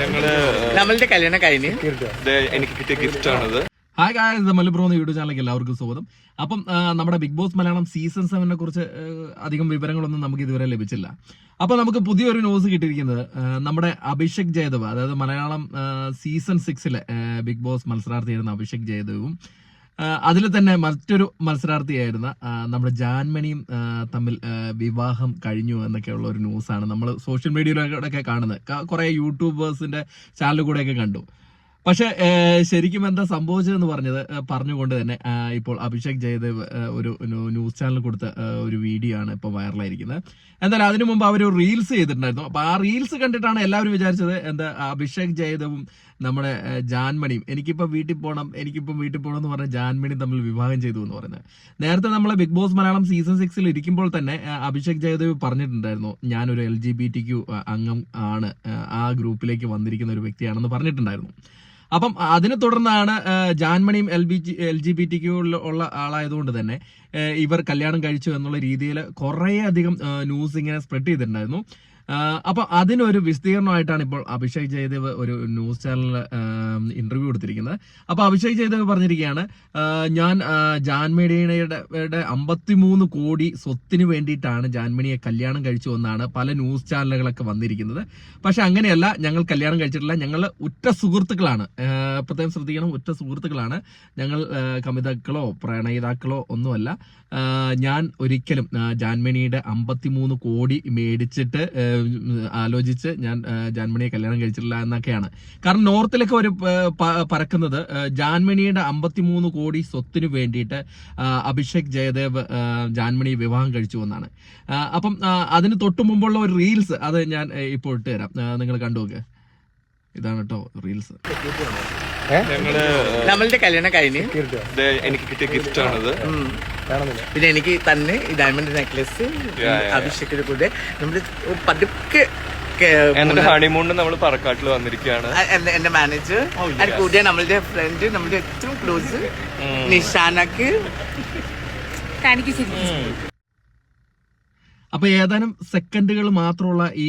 ഞങ്ങൾ നമ്മളുടെ കല്യാണം കഴിഞ്ഞ്. എനിക്ക് കിട്ടിയ ഗിഫ്റ്റ് ആണത്. ഹായ് ഗായ്സ് മലപ്പുറം എന്ന യൂട്യൂബ് ചാനലിലേക്ക് എല്ലാവർക്കും സ്വാഗതം. അപ്പം നമ്മുടെ ബിഗ് ബോസ് മലയാളം സീസൺ സെവനെ കുറിച്ച് അധികം വിവരങ്ങളൊന്നും നമുക്ക് ഇതുവരെ ലഭിച്ചില്ല. അപ്പൊ നമുക്ക് പുതിയൊരു ന്യൂസ് കിട്ടിയിരിക്കുന്നത് നമ്മുടെ അഭിഷേക് ജയദേവ് അതായത് മലയാളം സീസൺ സിക്സിലെ ബിഗ് ബോസ് മത്സരാർത്ഥിയായിരുന്ന അഭിഷേക് ജയദേവും അതിൽ തന്നെ മറ്റൊരു മത്സരാർത്ഥിയായിരുന്ന നമ്മുടെ ജാൻമണിയും തമ്മിൽ വിവാഹം കഴിഞ്ഞു എന്നൊക്കെയുള്ള ഒരു ന്യൂസാണ് നമ്മൾ സോഷ്യൽ മീഡിയയിലൂടെയൊക്കെ കാണുന്നത്. കുറെ യൂട്യൂബേഴ്സിന്റെ ചാനൽ കൂടെയൊക്കെ കണ്ടു. പക്ഷെ ശരിക്കും എന്താ സംഭവിച്ചതെന്ന് പറഞ്ഞത് പറഞ്ഞുകൊണ്ട് തന്നെ ഇപ്പോൾ അഭിഷേക് ജയദേവ് ഒരു ന്യൂസ് ചാനൽ കൊടുത്ത ഒരു വീഡിയോ ആണ് ഇപ്പോൾ വൈറലായിരിക്കുന്നത്. എന്തായാലും അതിനു മുമ്പ് അവർ റീൽസ് ചെയ്തിട്ടുണ്ടായിരുന്നു. അപ്പൊ ആ റീൽസ് കണ്ടിട്ടാണ് എല്ലാവരും വിചാരിച്ചത് എന്താ അഭിഷേക് ജയദേവും നമ്മുടെ ജാൻമണിയും എനിക്കിപ്പോ വീട്ടിൽ പോകണം എനിക്കിപ്പോ വീട്ടിൽ പോകണം എന്ന് പറഞ്ഞ ജാൻമണി തമ്മിൽ വിവാഹം ചെയ്തു എന്ന് പറയുന്നത്. നേരത്തെ നമ്മളെ ബിഗ് ബോസ് മലയാളം സീസൺ സിക്സിൽ ഇരിക്കുമ്പോൾ തന്നെ അഭിഷേക് ജയദേവ് പറഞ്ഞിട്ടുണ്ടായിരുന്നു ഞാനൊരു L G B T Q അംഗം ആണ് ആ ഗ്രൂപ്പിലേക്ക് വന്നിരിക്കുന്ന ഒരു വ്യക്തിയാണെന്ന് പറഞ്ഞിട്ടുണ്ടായിരുന്നു. അപ്പം അതിനെ തുടർന്നാണ് ജാൻമണിയും L B G L G B T Q ഉള്ള ആളായതുകൊണ്ട് തന്നെ ഇവർ കല്യാണം കഴിച്ചു എന്നുള്ള രീതിയിൽ കുറേ അധികം ന്യൂസ് ഇങ്ങനെ സ്പ്രെഡ് ചെയ്തിട്ടുണ്ടായിരുന്നു. അപ്പൊ അതിനൊരു വിസ്തീർണമായിട്ടാണ് ഇപ്പോൾ അഭിഷേക് ജയദേവ് ഒരു ന്യൂസ് ചാനലിൽ ഇന്റർവ്യൂ കൊടുത്തിരിക്കുന്നത്. അപ്പൊ അഭിഷേക് ജയദേവ് പറഞ്ഞിരിക്കുകയാണ് ഞാൻ ജാൻമണിയുടെ അമ്പത്തിമൂന്ന് കോടി സ്വത്തിന് വേണ്ടിയിട്ടാണ് ജാൻമണിയെ കല്യാണം കഴിച്ചു എന്നാണ് പല ന്യൂസ് ചാനലുകളൊക്കെ വന്നിരിക്കുന്നത്. പക്ഷെ അങ്ങനെയല്ല ഞങ്ങൾ കല്യാണം കഴിച്ചിട്ടില്ല. ഞങ്ങൾ ഉറ്റ സുഹൃത്തുക്കളാണ്. പ്രത്യേകം ശ്രദ്ധിക്കണം ഉറ്റ സുഹൃത്തുക്കളാണ്. ഞങ്ങൾ കമിതാക്കളോ പ്രണയിതാക്കളോ ഒന്നുമല്ല. ഞാൻ ഒരിക്കലും ജാൻമണിയുടെ അമ്പത്തിമൂന്ന് കോടി മേടിച്ചിട്ട് ആലോചിച്ച് ഞാൻ ജാൻമണിയെ കല്യാണം കഴിച്ചിട്ടില്ല എന്നൊക്കെയാണ്. കാരണം നോർത്തിലൊക്കെ ഒരു പറക്കുന്നത് ജാൻമണിയുടെ അമ്പത്തിമൂന്ന് കോടി സ്വത്തിന് വേണ്ടിയിട്ട് അഭിഷേക് ജയദേവ് ജാൻമണി വിവാഹം കഴിച്ചു എന്നാണ്. അപ്പം അതിന് തൊട്ടു മുമ്പുള്ള ഒരു റീൽസ് അത് ഞാൻ ഇപ്പോൾ ഇട്ട് തരാം. നിങ്ങൾ കണ്ടു നോക്ക്. ഇതാണ് കേട്ടോ റീൽസ്. ഞങ്ങൾ നമ്മളുടെ കല്യാണം കഴിഞ്ഞ്. എനിക്ക് കിട്ടിയ ഗിഫ്റ്റ് ആണിത്. പിന്നെ എനിക്ക് തന്നെ ഈ ഡയമണ്ട് നെക്ലസ്. അഭിഷേകിന്റെ കൂടെ നമ്മൾ പതുക്കെ എന്റെ ഹണിമൂണിന് നമ്മൾ പറക്കാട്ടിൽ വന്നിരിക്കുകയാണ് എന്റെ- മാനേജർ അത് കൂടെ നമ്മളുടെ ഫ്രണ്ട് നമ്മുടെ ഏറ്റവും ക്ലോസ് നിഷാനക്ക്. അപ്പൊ ഏതാനും സെക്കൻഡുകൾ മാത്രമുള്ള ഈ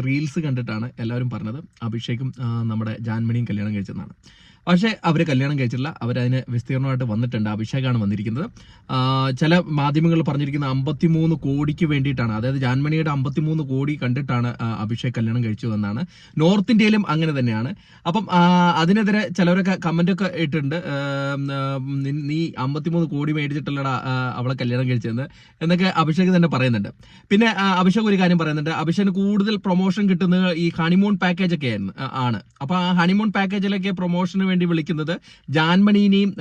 റീൽസ് കണ്ടിട്ടാണ് എല്ലാവരും പറഞ്ഞത്. അഭിഷേകും നമ്മുടെ ജാൻമണിയും കല്യാണം കഴിച്ചതെന്നാണ് പക്ഷേ അവർ കല്യാണം കഴിച്ചിട്ടില്ല. അവരതിന് വിസ്തീർണമായിട്ട് വന്നിട്ടുണ്ട്. അഭിഷേകാണ് വന്നിരിക്കുന്നത്. ചില മാധ്യമങ്ങൾ പറഞ്ഞിരിക്കുന്ന അമ്പത്തിമൂന്ന് കോടിക്ക് വേണ്ടിയിട്ടാണ് അതായത് ജാൻമണിയുടെ അമ്പത്തിമൂന്ന് കോടി കണ്ടിട്ടാണ് അഭിഷേക് കല്യാണം കഴിച്ചതെന്നാണ്. നോർത്ത് ഇന്ത്യയിലും അങ്ങനെ തന്നെയാണ്. അപ്പം അതിനെതിരെ ചിലവരൊക്കെ കമന്റ് ഒക്കെ ഇട്ടിട്ടുണ്ട് നീ അമ്പത്തിമൂന്ന് കോടി മേടിച്ചിട്ടല്ലടാ അവളെ കല്യാണം കഴിച്ചതെന്ന് എന്നൊക്കെ അഭിഷേക് തന്നെ പറയുന്നുണ്ട്. പിന്നെ അഭിഷേക് ഒരു കാര്യം പറയുന്നുണ്ട്. അഭിഷേകിന് കൂടുതൽ പ്രൊമോഷൻ കിട്ടുന്നത് ഈ ഹണിമൂൺ പാക്കേജ് ഒക്കെ ആണ്. അപ്പൊ ആ ഹണിമൂൺ പാക്കേജിലൊക്കെ പ്രൊമോഷന് വേണ്ടി വിളിക്കുന്നത് ജാൻമണീനെയും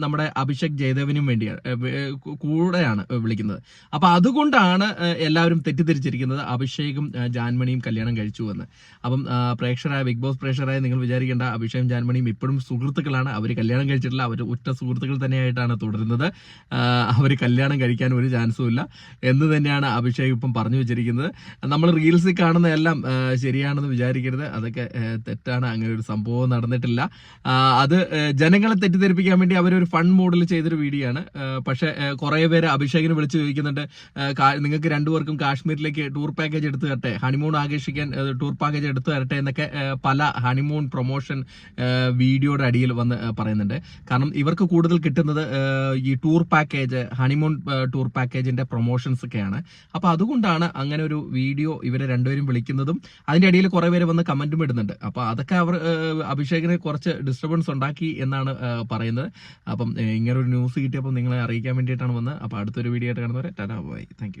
നമ്മുടെ അഭിഷേക് ജയദേവനും വേണ്ടിയാണ് കൂടെയാണ് വിളിക്കുന്നത്. അപ്പൊ അതുകൊണ്ടാണ് എല്ലാവരും തെറ്റിദ്ധരിച്ചിരിക്കുന്നത് അഭിഷേകും ജാൻമണിയും കല്യാണം കഴിച്ചു എന്ന്. അപ്പം പ്രേക്ഷകരായ ബിഗ് ബോസ് പ്രേക്ഷകരായ നിങ്ങൾ വിചാരിക്കേണ്ട അഭിഷേകും ജാൻമണിയും ഇപ്പോഴും സുഹൃത്തുക്കളാണ്. അവർ കല്യാണം കഴിച്ചിട്ടില്ല. അവർ ഉറ്റ സുഹൃത്തുക്കൾ തന്നെയായിട്ടാണ് തുടരുന്നത്. അവർ കല്യാണം കഴിക്കാൻ ഒരു ചാൻസും ഇല്ല. എന്ന് തന്നെയാണ് അഭിഷേക് ഇപ്പം പറഞ്ഞു വെച്ചിരിക്കുന്നത്. നമ്മൾ റീൽസിൽ കാണുന്ന എല്ലാം ശരിയാണെന്ന് വിചാരിക്കരുത്. അതൊക്കെ തെറ്റാണ്. അങ്ങനെ ഒരു സംഭവം നടന്നിട്ടില്ല. അത് ജനങ്ങളെ തെറ്റിദ്ധരിപ്പിക്കാൻ വേണ്ടി അവർ ഒരു ഫൺ മോഡിൽ ചെയ്തൊരു വീഡിയോ ആണ്. പക്ഷെ കുറെ പേര് അഭിഷേകിനെ വിളിച്ച് ചോദിക്കുന്നുണ്ട്. നിങ്ങൾക്ക് രണ്ടുപേർക്കും കാശ്മീരിലേക്ക് ടൂർ പാക്കേജ് എടുത്തു തരട്ടെ? ഹണിമൂൺ ആഘോഷിക്കാൻ ടൂർ പാക്കേജ് എടുത്തു തരട്ടെ എന്നൊക്കെ പല ഹണിമൂൺ പ്രൊമോഷൻ വീഡിയോയുടെ അടിയിൽ വന്ന് പറയുന്നുണ്ട്. കാരണം ഇവർക്ക് കൂടുതൽ കിട്ടുന്നത് ഈ ടൂർ പാക്കേജ് ഹണിമൂൺ ടൂർ പാക്കേജിന്റെ പ്രൊമോഷൻസ് ഒക്കെയാണ്. അപ്പൊ അതുകൊണ്ടാണ് അങ്ങനെ ഒരു വീഡിയോ ഇവരെ രണ്ടുപേരും വിളിക്കുന്നതും. അതിന്റെ അടിയിൽ കുറെ പേര് വന്ന് കമന്റും ഇടുന്നുണ്ട്. അപ്പൊ അതൊക്കെ അവർ അഭിഷേകിനെ കുറച്ച് ഡിസ്റ്റർബൻസ് ഉണ്ടാക്കി എന്നാണ് പറയുന്നത്. അപ്പം ഇങ്ങനൊരു ന്യൂസ് കിട്ടിയപ്പോൾ നിങ്ങളെ അറിയിക്കാൻ വേണ്ടിയിട്ടാണ് വന്നത്. അപ്പോൾ അടുത്തൊരു വീഡിയോ ആയിട്ട് കാണുന്നവരെ ടാറ്റാ ബൈ. താങ്ക്